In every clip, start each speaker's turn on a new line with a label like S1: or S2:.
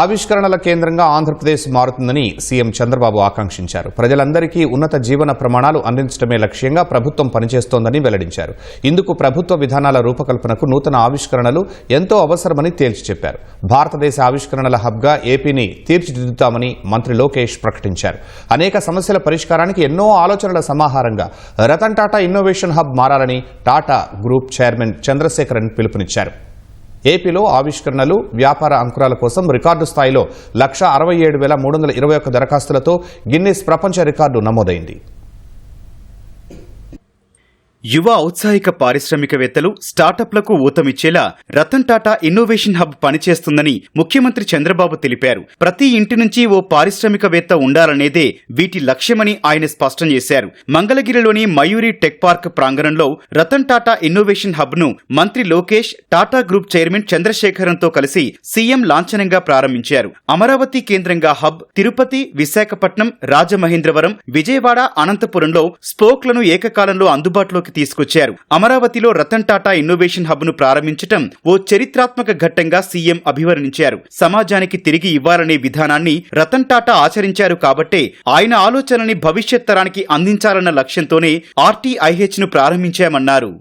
S1: ఆవిష్కరణల కేంద్రంగా ఆంధ్రప్రదేశ్ మారుతుందని సీఎం చంద్రబాబు ఆకాంక్షించారు. ప్రజలందరికీ ఉన్నత జీవన ప్రమాణాలు అందించడమే లక్ష్యంగా ప్రభుత్వం పనిచేస్తోందని వెల్లడించారు. ఇందుకు ప్రభుత్వ విధానాల రూపకల్పనకు నూతన ఆవిష్కరణలు ఎంతో అవసరమని తేల్చి చెప్పారు. భారతదేశ ఆవిష్కరణల హబ్గా ఏపీని తీర్చిదిద్దుతామని మంత్రి లోకేష్ ప్రకటించారు. అనేక సమస్యల పరిష్కారానికి ఎన్నో ఆలోచనల సమాహారంగా రతన్ టాటా ఇన్నోవేషన్ హబ్ మారాలని టాటా గ్రూప్ చైర్మన్ చంద్రశేఖరన్ పిలుపునిచ్చారు. ఏపీలో ఆవిష్కరణలు వ్యాపార అంకురాల కోసం రికార్డు స్థాయిలో లక్ష అరవై ఏడు వేల మూడు వందల ఇరవై ఒక్క దరఖాస్తులతో గిన్నిస్ ప్రపంచ రికార్డు నమోదైంది.
S2: యువ ఔత్సాహిక పారిశ్రామికవేత్తలు స్టార్టప్లకు ఊతమిచ్చేలా రతన్ టాటా ఇన్నోవేషన్ హబ్ పనిచేస్తుందని ముఖ్యమంత్రి చంద్రబాబు తెలిపారు. ప్రతి ఇంటి నుంచి ఓ పారిశ్రామికవేత్త ఉండాలనేదే వీటి లక్ష్యమని ఆయన స్పష్టం చేశారు. మంగళగిరిలోని మయూరి టెక్ పార్క్ ప్రాంగణంలో రతన్ టాటా ఇన్నోవేషన్ హబ్ను మంత్రి లోకేష్ టాటా గ్రూప్ చైర్మన్ చంద్రశేఖరంతో కలిసి సీఎం లాంఛనంగా ప్రారంభించారు. అమరావతి కేంద్రంగా హబ్ తిరుపతి విశాఖపట్నం రాజమహేంద్రవరం విజయవాడ అనంతపురంలో స్పోక్లను ఏకకాలంలో అందుబాటులోకి తీసుకొచ్చారు. అమరావతిలో రతన్ టాటా ఇన్నోవేషన్ హబ్ను ప్రారంభించటం ఓ చరిత్రాత్మక ఘట్టంగా సీఎం అభివర్ణించారు. సమాజానికి తిరిగి ఇవ్వాలనే విధానాన్ని రతన్ టాటా ఆచరించారు కాబట్టే ఆయన ఆలోచనని భవిష్యత్ తరానికి అందించాలన్న లక్ష్యంతోనే ఆర్టీఐహెచ్ను ప్రారంభించామన్నారు.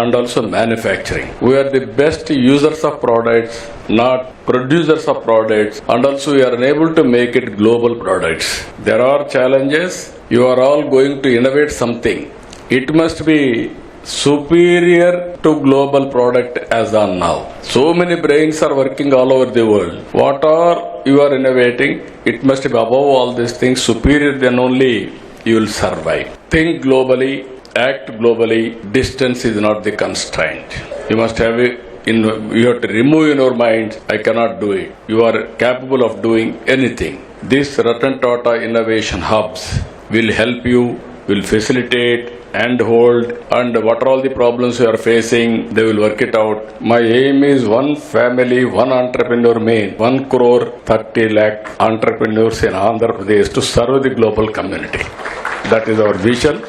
S3: And also manufacturing we're the best users of products not producers of products and also we're enable to make it global products there are challenges You are all going to innovate something. It must be superior to global product as on now. So many brains are working all over the world. What are you are innovating? It must be above all these things superior then only you will survive. Think globally, act globally. Distance is not the constraint. You must have it in you have to remove in your mind, I cannot do it. You are capable of doing anything. This Ratan Tata innovation hubs will help you, will facilitate and hold and what are all the problems you are facing, they will work it out. My aim is one family, one entrepreneur main, one crore 30 lakh entrepreneurs in Andhra Pradesh to serve the global community. That is our vision.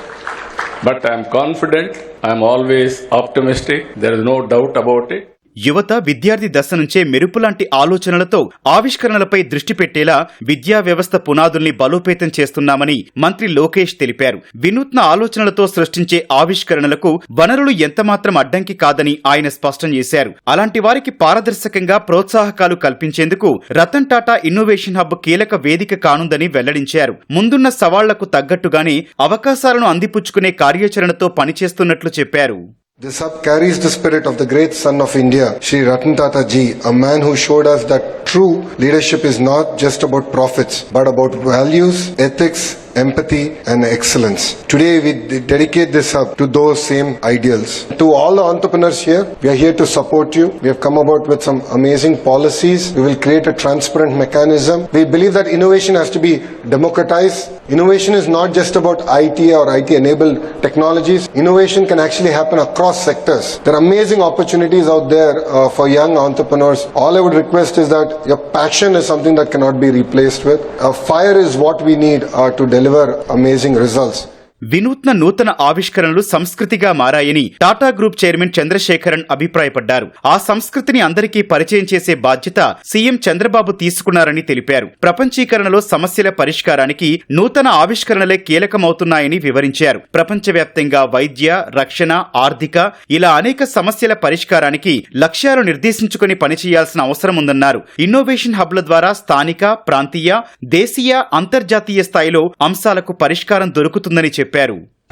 S3: But I am confident, I am always optimistic, there is no doubt about it.
S2: యువత విద్యార్థి దశ నుంచే మెరుపులాంటి ఆలోచనలతో ఆవిష్కరణలపై దృష్టి పెట్టేలా విద్యా వ్యవస్థ పునాదుల్ని బలోపేతం చేస్తున్నామని మంత్రి లోకేష్ తెలిపారు. వినూత్న ఆలోచనలతో సృష్టించే ఆవిష్కరణలకు వనరులు ఎంతమాత్రం అడ్డంకి కాదని ఆయన స్పష్టం చేశారు. అలాంటి వారికి పారదర్శకంగా ప్రోత్సాహకాలు కల్పించేందుకు రతన్ టాటా ఇన్నోవేషన్ హబ్ కీలక వేదిక కానుందని వెల్లడించారు. ముందున్న సవాళ్ళకు తగ్గట్టుగానే అవకాశాలను అందిపుచ్చుకునే కార్యాచరణతో పనిచేస్తున్నట్లు చెప్పారు.
S4: This hub carries the spirit of the great son of India, Sri Ratan Tata Ji, a man who showed us that true leadership is not just about profits, but about values, ethics, empathy, and excellence. Today, we dedicate this up to those same ideals. To all the entrepreneurs here, we are here to support you. We have come about with some amazing policies. We will create a transparent mechanism. We believe that innovation has to be democratized. Innovation is not just about IT or IT enabled technologies. Innovation can actually happen across sectors. There are amazing opportunities out there uh, for young entrepreneurs. All I would request is that your passion is something that cannot be replaced with. Uh, fire is what we need uh, to deliver amazing results.
S2: వినూత్న నూతన ఆవిష్కరణలు సంస్కృతిగా మారాయని Tata group chairman Chandrasekaran అభిప్రాయపడ్డారు. ఆ సంస్కృతిని అందరికీ పరిచయం చేసే బాధ్యత సీఎం చంద్రబాబు తీసుకున్నారని తెలిపారు. ప్రపంచీకరణలో సమస్యల పరిష్కారానికి నూతన ఆవిష్కరణలే కీలకమవుతున్నాయని వివరించారు. ప్రపంచవ్యాప్తంగా వైద్య రక్షణ ఆర్థిక ఇలా అనేక సమస్యల పరిష్కారానికి లక్ష్యాలు నిర్దేశించుకుని పనిచేయాల్సిన అవసరం ఉందన్నారు ఇన్నోవేషన్ హబ్ల ద్వారా స్థానిక ప్రాంతీయ దేశీయ అంతర్జాతీయ స్థాయిలో అంశాలకు పరిష్కారం దొరుకుతుందని చెప్పారు.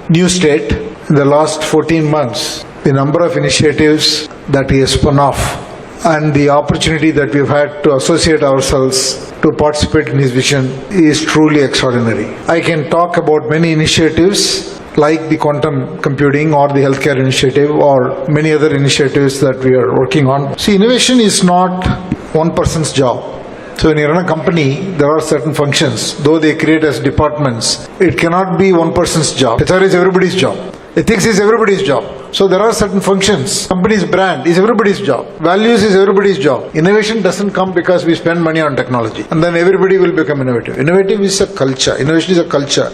S5: New state in the last 14 months the number of initiatives that he has spun off and the opportunity that we've had to associate ourselves to participate in his vision is truly extraordinary. I can talk about many initiatives like the quantum computing or the healthcare initiative or many other initiatives that we are working on. See innovation is not one person's job so when you run a company, there are certain functions, though they create as departments, it cannot be one person's job. HR is everybody's job. Ethics is everybody's job. So there are certain functions. Company's brand is everybody's job. Values is everybody's job. Innovation doesn't come because we spend money on technology and then everybody will become innovative. Innovative is a culture. Innovation is a culture.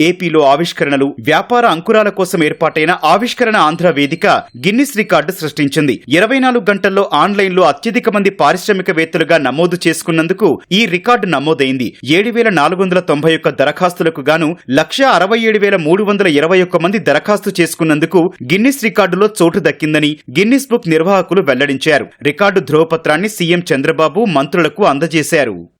S2: ఏపీలో ఆవిష్కరణలు వ్యాపార అంకురాల కోసం ఏర్పాటైన ఆవిష్కరణ ఆంధ్ర వేదిక Guinness record సృష్టించింది. ఇరవై నాలుగు గంటల్లో ఆన్లైన్లో అత్యధిక మంది పారిశ్రామికవేత్తలుగా నమోదు చేసుకున్నందుకు ఈ రికార్డు నమోదైంది. ఏడు వేల నాలుగు వందల తొంభై ఒక్క దరఖాస్తులకు గాను లక్ష అరవై ఏడు వేల మూడు వందల ఇరవై ఒక్క మంది దరఖాస్తు చేసుకున్నందుకు గిన్నిస్ రికార్డులో చోటు దక్కిందని గిన్నిస్ బుక్ నిర్వాహకులు వెల్లడించారు. రికార్డు ధ్రువపత్రాన్ని సీఎం చంద్రబాబు మంత్రులకు అందజేశారు.